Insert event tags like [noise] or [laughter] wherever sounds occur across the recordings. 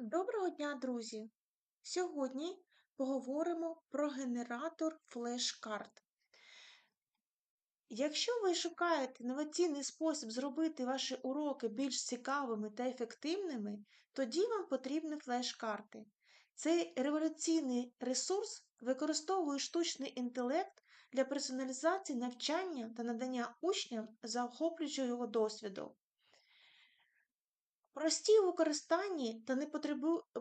Доброго дня, друзі! Сьогодні поговоримо про генератор флеш-карт. Якщо ви шукаєте інноваційний спосіб зробити ваші уроки більш цікавими та ефективними, тоді вам потрібні флеш-карти. Цей революційний ресурс використовує штучний інтелект для персоналізації навчання та надання учням захоплюючого досвіду. Прості у використанні та не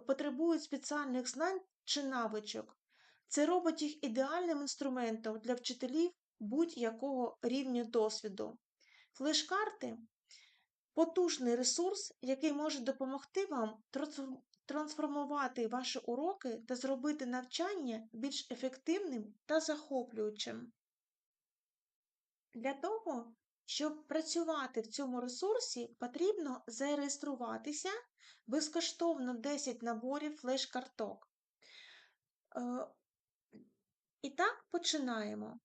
потребують спеціальних знань чи навичок. Це робить їх ідеальним інструментом для вчителів будь-якого рівня досвіду. Флеш-карти потужний ресурс, який може допомогти вам трансформувати ваші уроки та зробити навчання більш ефективним та захоплюючим. Для того, щоб працювати в цьому ресурсі, потрібно зареєструватися безкоштовно 10 наборів флеш-карток. Е, І так, починаємо.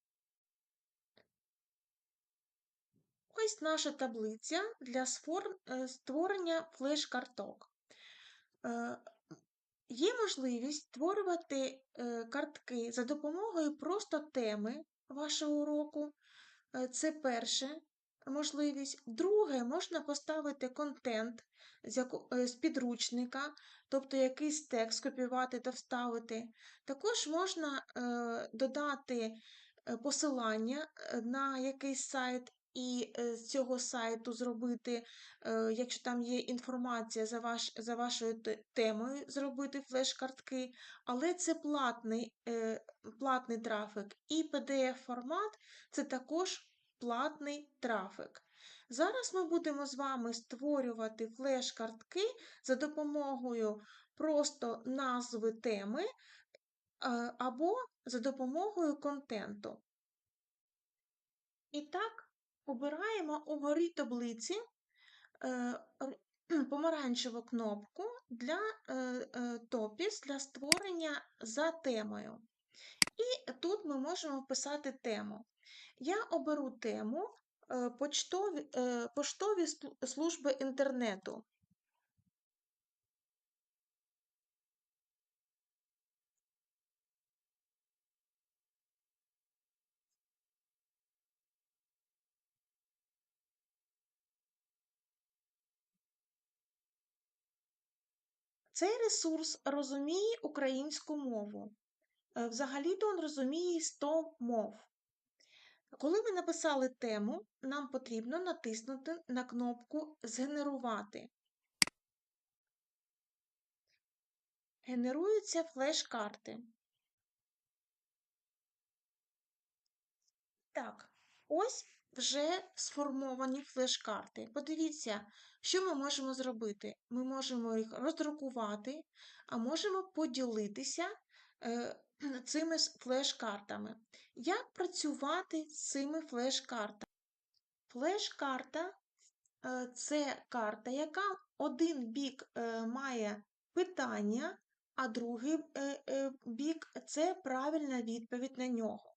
Ось наша таблиця для е, створення флеш-карток. Е, Є можливість створювати картки за допомогою просто теми вашого уроку. Це перше можливість. Друге, можна поставити контент е, з підручника, тобто якийсь текст копіювати та вставити. Також можна е, додати е, посилання на якийсь сайт. І з цього сайту зробити, якщо там є інформація за, ваш, за вашою темою, зробити флеш-картки, але це платний, платний трафік. І PDF-формат це також платний трафік. Зараз ми будемо з вами створювати флеш-картки за допомогою просто назви теми е, або за допомогою контенту. І так, обираємо угорі таблиці е, [clears throat] помаранчеву кнопку для е, топіс для створення за темою. І тут ми можемо вписати тему. Я оберу тему е, почтові, е, поштові служби інтернету. Цей ресурс розуміє українську мову. Е, Взагалі-то він розуміє 100 мов. Коли ви написали тему, нам потрібно натиснути на кнопку Згенерувати. Генеруються флеш-карти. Так, ось вже сформовані флеш-карти. Подивіться, що ми можемо зробити. Ми можемо їх роздрукувати, а можемо поділитися [clears throat] цими с- флеш-картами. Як працювати з цими флеш-картами? Флеш-карта е, це карта, яка один бік е, має питання, а другий е, е, бік це правильна відповідь на нього.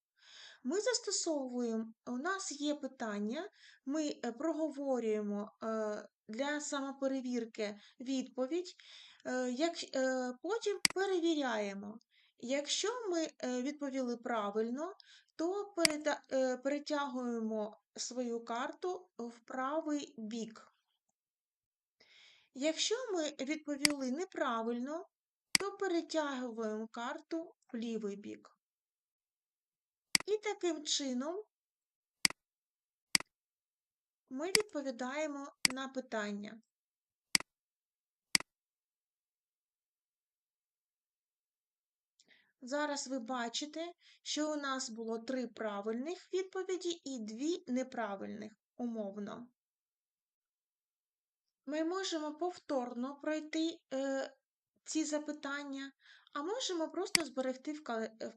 Ми застосовуємо, у нас є питання, ми е, проговорюємо е, для самоперевірки відповідь, е, е, потім перевіряємо. Якщо ми е, відповіли правильно, то е, перетягуємо свою карту в правий бік. Якщо ми відповіли неправильно, то перетягуємо карту в лівий бік. І таким чином ми відповідаємо на питання. Зараз ви бачите, що у нас було три правильних відповіді і дві неправильних умовно. Ми можемо повторно пройти е, ці запитання, а можемо просто зберегти в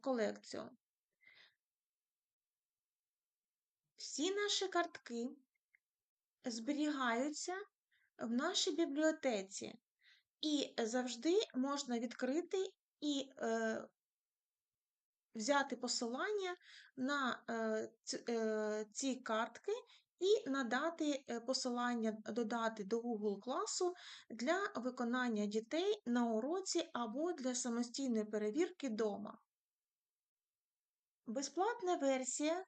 колекцію. Всі наші картки зберігаються в нашій бібліотеці, і завжди можна відкрити і е, взяти посилання на е, е, ці картки і надати е, посилання додати до Google класу для виконання дітей на уроці або для самостійної перевірки дома. Безплатна версія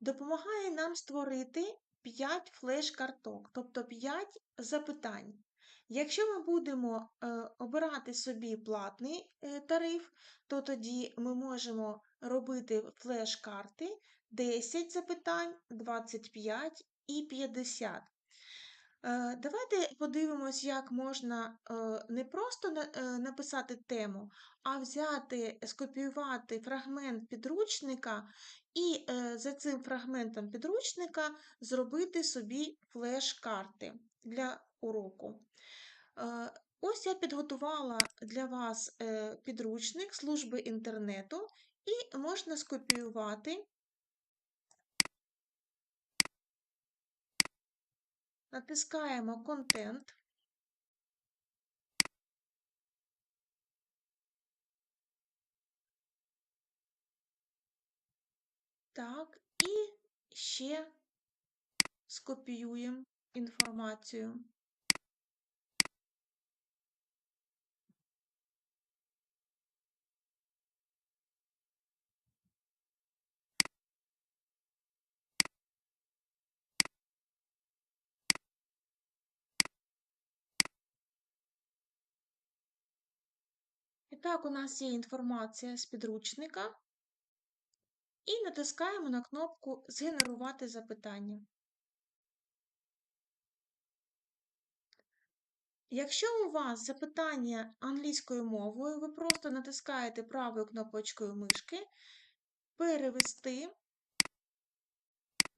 допомагає нам створити 5 флеш-карток, тобто 5 запитань. Якщо ми будемо е, обирати собі платний е, тариф, то тоді ми можемо робити флеш-карти 10 запитань, 25 і 50. Е, Давайте подивимось, як можна не просто на- написати тему, а взяти, скопіювати фрагмент підручника і е, за цим фрагментом підручника зробити собі флеш-карти для уроку. Е, Ось я підготувала для вас е, підручник служби інтернету, і можна скопіювати. Натискаємо контент. Так, і ще скопіюємо інформацію. І так, у нас є інформація з підручника. І натискаємо на кнопку Згенерувати запитання. Якщо у вас запитання англійською мовою, ви просто натискаєте правою кнопочкою мишки Перевести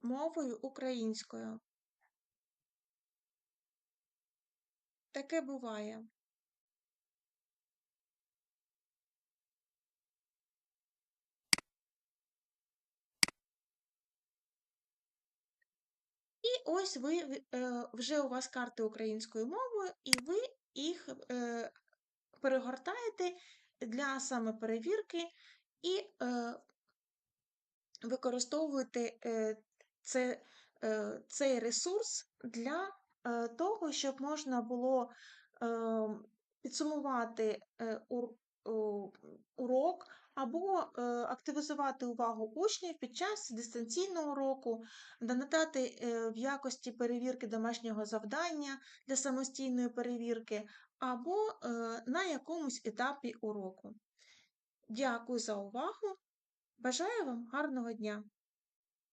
мовою українською. Таке буває. Ось ви е, вже у вас карти українською мовою, і ви їх е, перегортаєте для самоперевірки і е, використовуєте це, цей ресурс для того, щоб можна було е, підсумувати урок або е, активізувати увагу учнів під час дистанційного уроку, да надати е, в якості перевірки домашнього завдання для самостійної перевірки, або е, на якомусь етапі уроку. Дякую за увагу! Бажаю вам гарного дня!